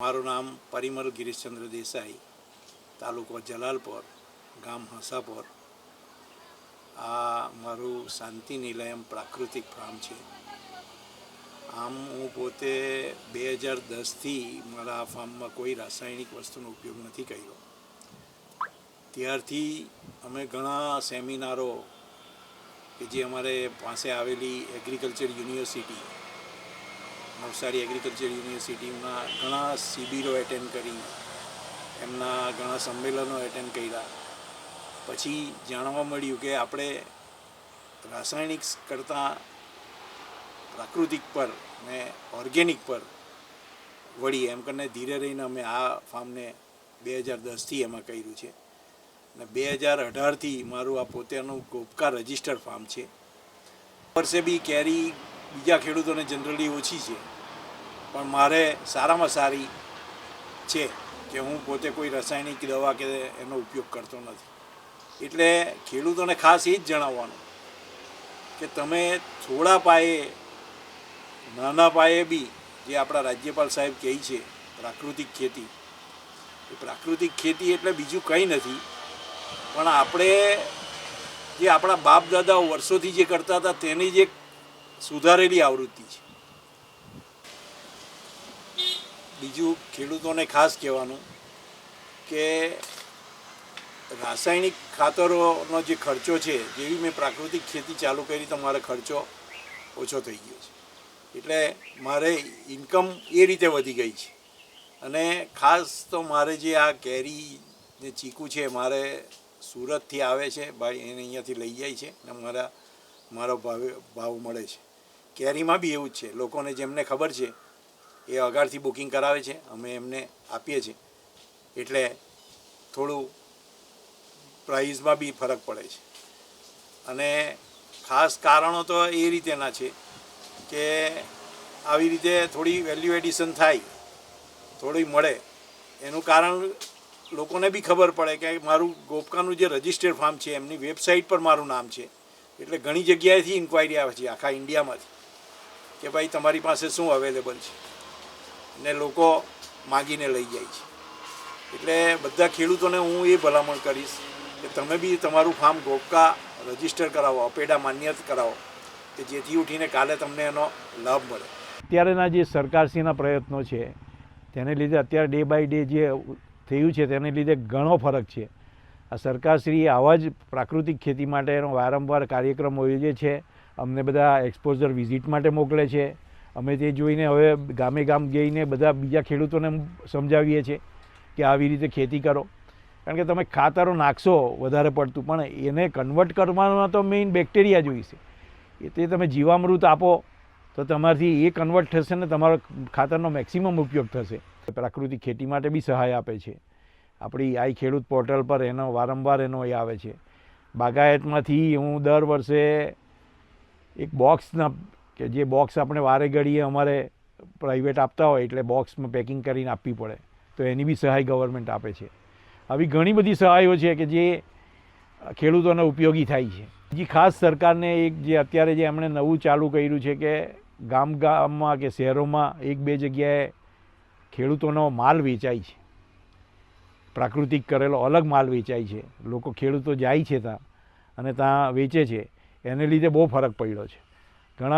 મારું નામ પરિમલ ગિરીશચંદ્ર દેસાઈ, તાલુકો જલાલપોર, ગામ હંસાપોર. આ મારું શાંતિ નિલયમ પ્રાકૃતિક ફાર્મ છે. આમ હું પોતે બે હજાર દસથી મારા આ ફાર્મમાં કોઈ રાસાયણિક વસ્તુનો ઉપયોગ નથી કર્યો. ત્યારથી અમે ઘણા સેમિનારો કે જે અમારે પાસે આવેલી એગ્રીકલ્ચર યુનિવર્સિટી નવસારી એગ્રીકલ્ચર યુનિવર્સિટીમાં ઘણા શિબિરો એટેન્ડ કરી, એમના ઘણા સંમેલનો એટેન્ડ કર્યા. પછી જાણવા મળ્યું કે આપણે રાસાયણિક કરતાં પ્રાકૃતિક પર ને ઓર્ગેનિક પર વળી એમ કરીને ધીરે રહીને અમે આ ફાર્મને બે હજાર દસથી એમાં કર્યું છે. ને બે હજાર અઢારથી મારું આ પોતાનું ગોપકા રજિસ્ટર ફાર્મ છે. વર્ષે બી કેરી બીજા ખેડૂતોને જનરલી ઓછી છે. પણ મારે સારામાં સારી છે કે હું પોતે કોઈ રાસાયણિક દવા કે એનો ઉપયોગ કરતો નથી. એટલે ખેડૂતોને ખાસ એ જ જણાવવાનું કે તમે થોડા પાયે, નાના પાયે બી જે આપણા રાજ્યપાલ સાહેબ કહે છે, પ્રાકૃતિક ખેતી. એ પ્રાકૃતિક ખેતી એટલે બીજું કંઈ નથી. પણ આપણે જે આપણા બાપ દાદાઓ વર્ષોથી જે કરતા હતા તેની જે સુધારેલી આવૃત્તિ છે. બીજું ખેડૂતોને ખાસ કહેવાનું કે રાસાયણિક ખાતરોનો જે ખર્ચો છે, જેવી મેં પ્રાકૃતિક ખેતી ચાલુ કરી તો મારો ખર્ચો ઓછો થઈ ગયો છે. એટલે મારે ઇન્કમ એ રીતે વધી ગઈ છે. અને ખાસ તો મારે જે આ કેરી જે ચીકુ છે, મારે સુરતથી આવે છે ભાઈ એને અહીંયાથી લઈ જાય છે અને મારા મારો ભાવે, ભાવ મળે છે. કેરીમાં બી એવું જ છે. લોકોને જેમને ખબર છે, એ અગાડથી બુકિંગ કરાવે છે. અમે એમને આપીએ છીએ. એટલે થોડું પ્રાઇઝમાં બી ફરક પડે છે. અને ખાસ કારણો તો એ રીતેના છે કે આવી રીતે થોડી વેલ્યુ એડિશન થાય, થોડી મળે, એનું કારણ લોકોને બી ખબર પડે કે મારું ગોપકાનું જે રજિસ્ટર્ડ ફાર્મ છે, એમની વેબસાઇટ પર મારું નામ છે. એટલે ઘણી જગ્યાએથી ઇન્ક્વાયરી આવે છે, આખા ઇન્ડિયામાંથી, કે ભાઈ તમારી પાસે શું અવેલેબલ છે? ને લોકો માગીને લઈ જાય છે. એટલે બધા ખેડૂતોને હું એ ભલામણ કરીશ કે તમે બી તમારું ફાર્મ ગોપકા રજિસ્ટર કરાવો, અપેડા માન્યત કરાવો, કે જેથી ઉઠીને કાલે તમને એનો લાભ મળે. અત્યારેના જે સરકારશ્રીના પ્રયત્નો છે, તેને લીધે અત્યારે ડે બાય ડે જે થયું છે, તેને લીધે ઘણો ફરક છે. આ સરકારશ્રી આવા જ પ્રાકૃતિક ખેતી માટેનો વારંવાર કાર્યક્રમો યોજે છે. અમને બધા એક્સપોઝર વિઝિટ માટે મોકલે છે. અમે તે જોઈને હવે ગામે ગામ જઈને બધા બીજા ખેડૂતોને સમજાવીએ છીએ કે આવી રીતે ખેતી કરો. કારણ કે તમે ખાતરો નાખશો વધારે પડતું, પણ એને કન્વર્ટ કરવામાં તો મેઇન બેક્ટેરિયા જોઈશે એ તે તમે જીવામૃત આપો તો તમારાથી એ કન્વર્ટ થશે ને તમારો ખાતરનો મેક્સિમમ ઉપયોગ થશે. પ્રાકૃતિક ખેતી માટે બી સહાય આપે છે. આપણી આઈ ખેડૂત પોર્ટલ પર એનો વારંવાર એનો એ આવે છે. બાગાયતમાંથી હું દર વર્ષે એક બોક્સના કે જે બોક્સ આપણે વારે ઘડીએ અમારે પ્રાઇવેટ આપતા હોય એટલે બોક્સમાં પેકિંગ કરીને આપવી પડે. તો એની બી સહાય ગવર્મેન્ટ આપે છે. આવી ઘણી બધી સહાયો છે કે જે ખેડૂતોને ઉપયોગી થાય છે. બીજી ખાસ સરકારને એક જે અત્યારે જે એમણે નવું ચાલુ કર્યું છે કે ગામ ગામમાં કે શહેરોમાં એક બે જગ્યાએ ખેડૂતોનો માલ વેચાય છે. પ્રાકૃતિક કરેલો અલગ માલ વેચાય છે. લોકો ખેડૂતો જાય છે ત્યાં અને ત્યાં વેચે છે. એને લીધે બહુ ફરક પડ્યો છે.